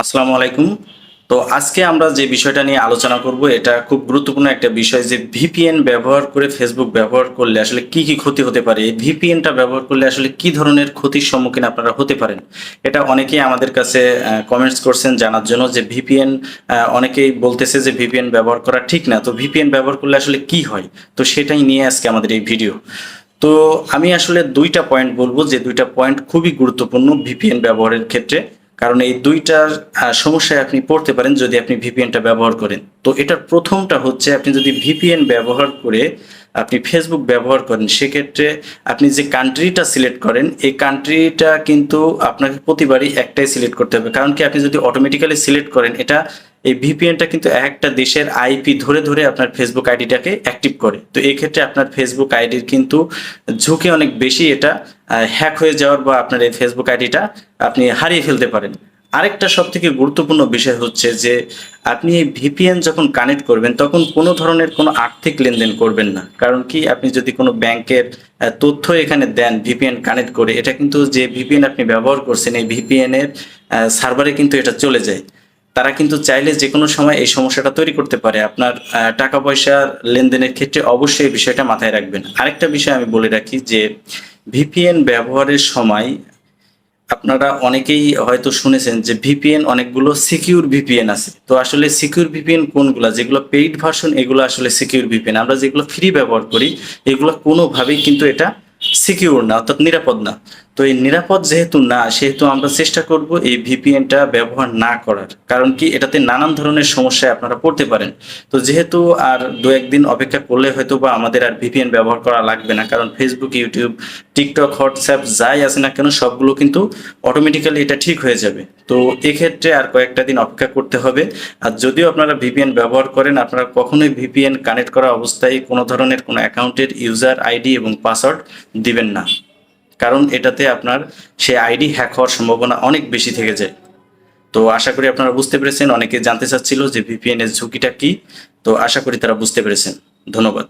আসসালামু আলাইকুম। তো আজকে আমরা যে বিষয়টা নিয়ে আলোচনা করব, এটা খুব গুরুত্বপূর্ণ একটা বিষয় যে ভিপিএন ব্যবহার করে ফেসবুক ব্যবহার করলে আসলে কি কি ক্ষতি হতে পারে, এই ভিপিএনটা ব্যবহার করলে আসলে কি ধরনের ক্ষতির সম্মুখীন আপনারা হতে পারেন, এটা অনেকেই আমাদের কাছে কমেন্টস করছেন জানার জন্য যে ভিপিএন অনেকেই বলতেছে যে ভিপিএন ব্যবহার করা ঠিক না, তো ভিপিএন ব্যবহার করলে আসলে কি হয়, তো সেটাই নিয়ে আজকে আমাদের এই ভিডিও। তো আমি আসলে দুইটা পয়েন্ট বলব, যে দুইটা পয়েন্ট খুবই গুরুত্বপূর্ণ ভিপিএন ব্যবহারের ক্ষেত্রে। কারণ এই দুইটার সমস্যায় আপনি পড়তে পারেন যদি আপনি ভিপিএনটা ব্যবহার করেন। তো এটার প্রথমটা হচ্ছে আপনি যদি ভিপিএন ব্যবহার করে আপনি ফেসবুক ব্যবহার করেন, সেক্ষেত্রে আপনি যে কান্ট্রিটা সিলেক্ট করেন, এই কান্ট্রিটা কিন্তু আপনাকে প্রতিবারই একটাই সিলেক্ট করতে হবে। কারণ কি আপনি যদি অটোমেটিক্যালি সিলেক্ট করেন, এটা এই ভিপিএনটা কিন্তু একটা দেশের আইপি ধরে ধরে আপনার ফেসবুক আইডিটাকে অ্যাক্টিভ করে। তো এই ক্ষেত্রে আপনার ফেসবুক আইডির কিন্তু ঝুঁকি অনেক বেশি এটা হ্যাক হয়ে যাওয়ার বা আপনার এই ফেসবুক আইডিটা আপনি হারিয়ে ফেলতে পারেন। আরেকটা সব থেকে গুরুত্বপূর্ণ বিষয় হচ্ছে যে, আপনি এই ভিপিএন যখন কানেক্ট করবেন, তখন কোনো ধরনের কোনো আর্থিক লেনদেন করবেন না। কারণ কি? আপনি যদি কোনো ব্যাংকের তথ্য এখানে দেন ভিপিএন কানেক্ট করে, এটা কিন্তু যে ভিপিএন আপনি ব্যবহার করছেন, এই ভিপিএন এর সার্ভারে কিন্তু এটা চলে যায়। তারা কিন্তু চাইলে যে কোনো সময় এই সমস্যাটা তৈরি করতে পারে। আপনার টাকা পয়সার লেনদেনের ক্ষেত্রে অবশ্যই এই বিষয়টা মাথায় রাখবেন। আরেকটা বিষয় আমি বলে রাখি যে, ভিপিএন ব্যবহারের সময় আপনারা অনেকেই হয়তো শুনেছেন যে, ভিপিএন অনেকগুলো সিকিউর ভিপিএন আছে। তো আসলে সিকিউর ভিপিএন কোনগুলো? যেগুলো পেইড ভার্সন, এগুলো আসলে সিকিউর ভিপিএন। আমরা যেগুলো ফ্রি ব্যবহার করি, এগুলো কোনোভাবেই কিন্তু এটা সিকিউর না, অর্থাৎ নিরাপদ না। তো এই নিরাপদ যেহেতু না, সেহেতু আমরা চেষ্টা করব এই ভিপিএনটা ব্যবহার না করার। কারণ কি? এটাতে নানান ধরনের সমস্যায় আপনারা পড়তে পারেন। তো যেহেতু আর দু একদিন অপেক্ষা করলে হয়তো বা আমাদের আর ভিপিএন ব্যবহার করা লাগবে না। কারণ ফেসবুক ইউটিউব টিকটক হোয়াটসঅ্যাপ যাই আছে না কেন, সবগুলো কিন্তু অটোমেটিক্যালি এটা ঠিক হয়ে যাবে। তো এক্ষেত্রে আর কয়েকটা দিন অপেক্ষা করতে হবে। আর যদিও আপনারা ভিপিএন ব্যবহার করেন, আপনারা কখনোই ভিপিএন কানেক্ট করা অবস্থায় কোনো ধরনের কোনো অ্যাকাউন্টের ইউজার আইডি এবং পাসওয়ার্ড দিবেন না। কারণ এটাতে আপনার সেই আইডি হ্যাক হওয়ার সম্ভাবনা অনেক বেশি থেকে যায়। তো আশা করি আপনারা বুঝতে পেরেছেন, অনেকে জানতে চাচ্ছিল যে ভিপিএন এর ঝুঁকিটা কি। তো আশা করি তারা বুঝতে পেরেছেন। ধন্যবাদ।